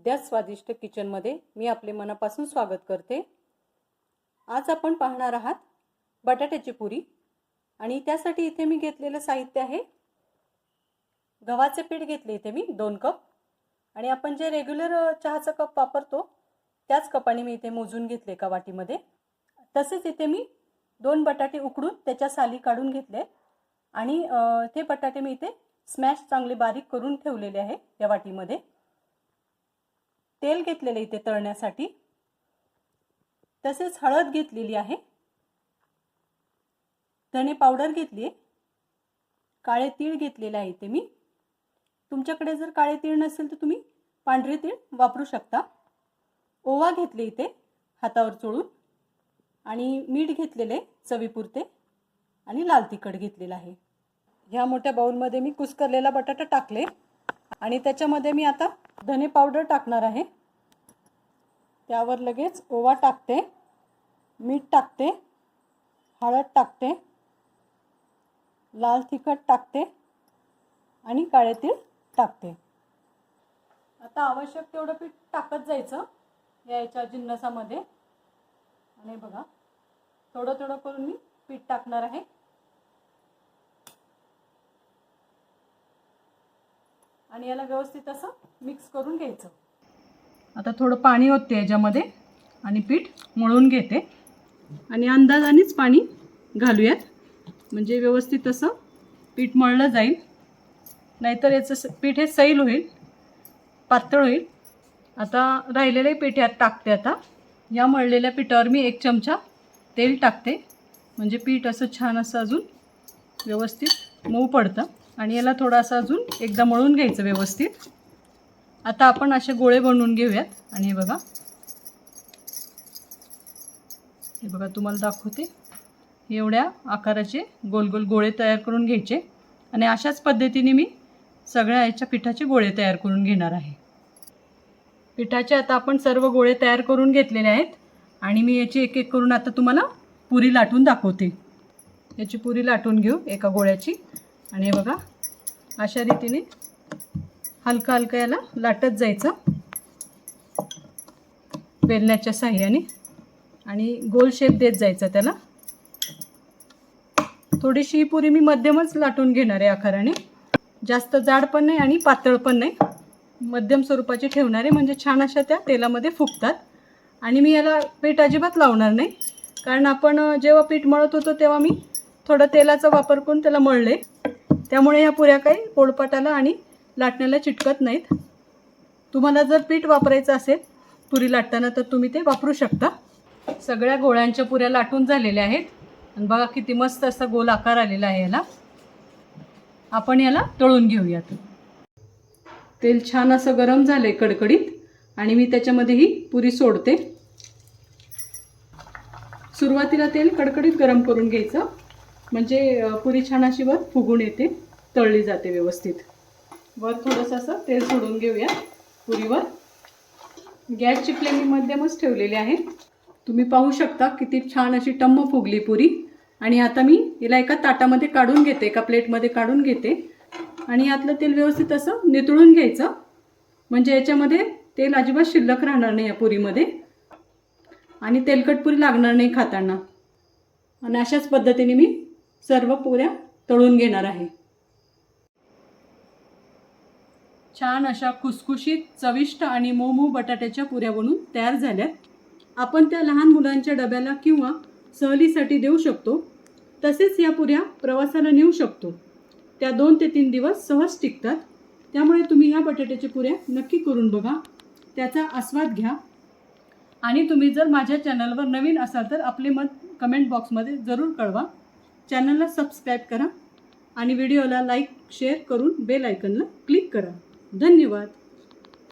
विद्या स्वादिष्ट किचनमध्ये मी आपले मनापासून स्वागत करते. आज आपण पाहणार आहात बटाट्याची पुरी आणि त्यासाठी इथे मी घेतलेलं साहित्य आहे. गव्हाचे पीठ घेतले इथे मी दोन कप. आणि आपण जे रेग्युलर चहाचा कप वापरतो त्याच कपाने मी इथे मोजून घेतले एका वाटीमध्ये. तसेच इथे मी दोन बटाटे उकडून त्याच्या साली काढून घेतले. आणि ते बटाटे मी इथे स्मॅश चांगले बारीक करून ठेवलेले आहे या वाटीमध्ये. तेल घेतलेलं इथे तळण्यासाठी. तसेच हळद घेतलेली आहे. धणे पावडर घेतली आहे. काळे तीळ घेतलेले आहे इथे मी. तुमच्याकडे जर काळे तीळ नसेल तर तुम्ही पांढरे तीळ वापरू शकता. ओवा घेतले इथे हातावर चोळून. आणि मीठ घेतलेले चवीपुरते. आणि लाल तिखट घेतलेलं आहे. ह्या मोठ्या बाऊलमध्ये मी कुस्करलेला बटाटा टाकले. आणि त्याच्यामध्ये मी आता धने पावडर टाकणार आहे. त्यावर लगेच ओवा टाकते मीठ टाकते हळद टाकते लाल तिखट टाकते आणि काळे तीळ टाकते. आता आवश्यक तेवढं पीठ टाकत जायचं या याच्या जिन्नसामध्ये. आणि बघा थोडं थोडं करून मी पीठ टाकणार आहे. आणि याला व्यवस्थित असं मिक्स करून घ्यायचं. आता थोडं पाणी होते याच्यामध्ये आणि पीठ मळून घेते. आणि अंदाजानेच पाणी घालूयात. म्हणजे व्यवस्थित असं पीठ मळलं जाईल. नाहीतर याचं स- पीठ हे सैल होईल पातळ होईल. आता राहिलेले पीठ यात टाकते आता. या मळलेल्या पिठावर मी एक चमचा तेल टाकते. म्हणजे पीठ असं छान असं अजून व्यवस्थित मऊ पडतं. आणि याला थोडासा अजून एकदा मळून घ्यायचं व्यवस्थित. आता आपण असे गोळे बनवून घेऊयात. आणि हे बघा. हे बघा तुम्हाला दाखवते. एवढ्या आकाराचे गोल गोल गोळे तयार करून घ्यायचे. आणि अशाच पद्धतीने मी सगळ्या याच्या पिठाचे गोळे तयार करून घेणार आहे. पिठाचे आता आपण सर्व गोळे तयार करून घेतलेले आहेत. आणि मी याची एक एक करून आता तुम्हाला पुरी लाटून दाखवते. याची पुरी लाटून घेऊ एका गोळ्याची. आणि हे बघा अशा रीतीने हलका हलका याला लाटत जायचं. बेलण्याच्या साह्याने. आणि गोल शेप देत जायचा त्याला. थोडीशी पुरी मी मध्यमच लाटून घेणार आहे आकाराने. जास्त जाड पण नाही आणि पातळ पण नाही. मध्यम स्वरूपाची ठेवणार आहे म्हणजे छान अशा त्या तेलामध्ये फुगतात. आणि मी याला पीठ अजिबात लावणार नाही. कारण आपण जेव्हा पीठ मळत होतो तेव्हा मी थोडं तेलाचा वापर करून त्याला मळले. त्यामुळे ह्या पुऱ्या काही पोळपाटाला आणि लाटण्याला चिटकत नाहीत. तुम्हाला जर पीठ वापरायचं असेल पुरी लाटताना तर तुम्ही ते वापरू शकता. सगळ्या गोळ्यांच्या पुऱ्या लाटून झालेल्या आहेत. आणि बघा किती मस्त असा गोल आकार आलेला आहे याला. आपण याला तळून घेऊयात. तेल छान असं गरम झालं आहे कडकडीत. आणि मी त्याच्यामध्ये ही पुरी सोडते. सुरुवातीला तेल कडकडीत गरम करून घ्यायचं. म्हणजे पुरी छान अशी वर फुगून येते तळली जाते व्यवस्थित. वर थोडंसं असं तेल सोडून घेऊया पुरीवर. गॅसची फ्लेम मी मध्यमच ठेवलेली आहे. तुम्ही पाहू शकता किती छान अशी टम्म फुगली पुरी. आणि आता मी हिला एका ताटामध्ये काढून घेते एका प्लेटमध्ये काढून घेते. आणि यातलं तेल व्यवस्थित असं नितळून घ्यायचं. म्हणजे याच्यामध्ये तेल अजिबात शिल्लक राहणार नाही या पुरीमध्ये. आणि तेलकट पुरी लागणार नाही खाताना. आणि अशाच पद्धतीने मी सर्व पुऱ्या तळून घेणार आहे. छान अशा खुसखुशीत चविष्ट आणि मऊ मऊ बटाट्याच्या पुऱ्या बनून तयार झाल्यात. आपण त्या लहान मुलांच्या डब्याला किंवा सहलीसाठी देऊ शकतो. तसेच या पुऱ्या प्रवासाला नेऊ शकतो. त्या दोन ते तीन दिवस सहज टिकतात. त्यामुळे तुम्ही ह्या बटाट्याच्या पुऱ्या नक्की करून बघा. त्याचा आस्वाद घ्या. आणि तुम्ही जर माझ्या चॅनलवर नवीन असाल तर आपले मत कमेंट बॉक्समध्ये जरूर कळवा. चॅनलला सबस्क्राईब करा आणि व्हिडिओला लाईक शेअर करून बेल आयकनला क्लिक करा. धन्यवाद.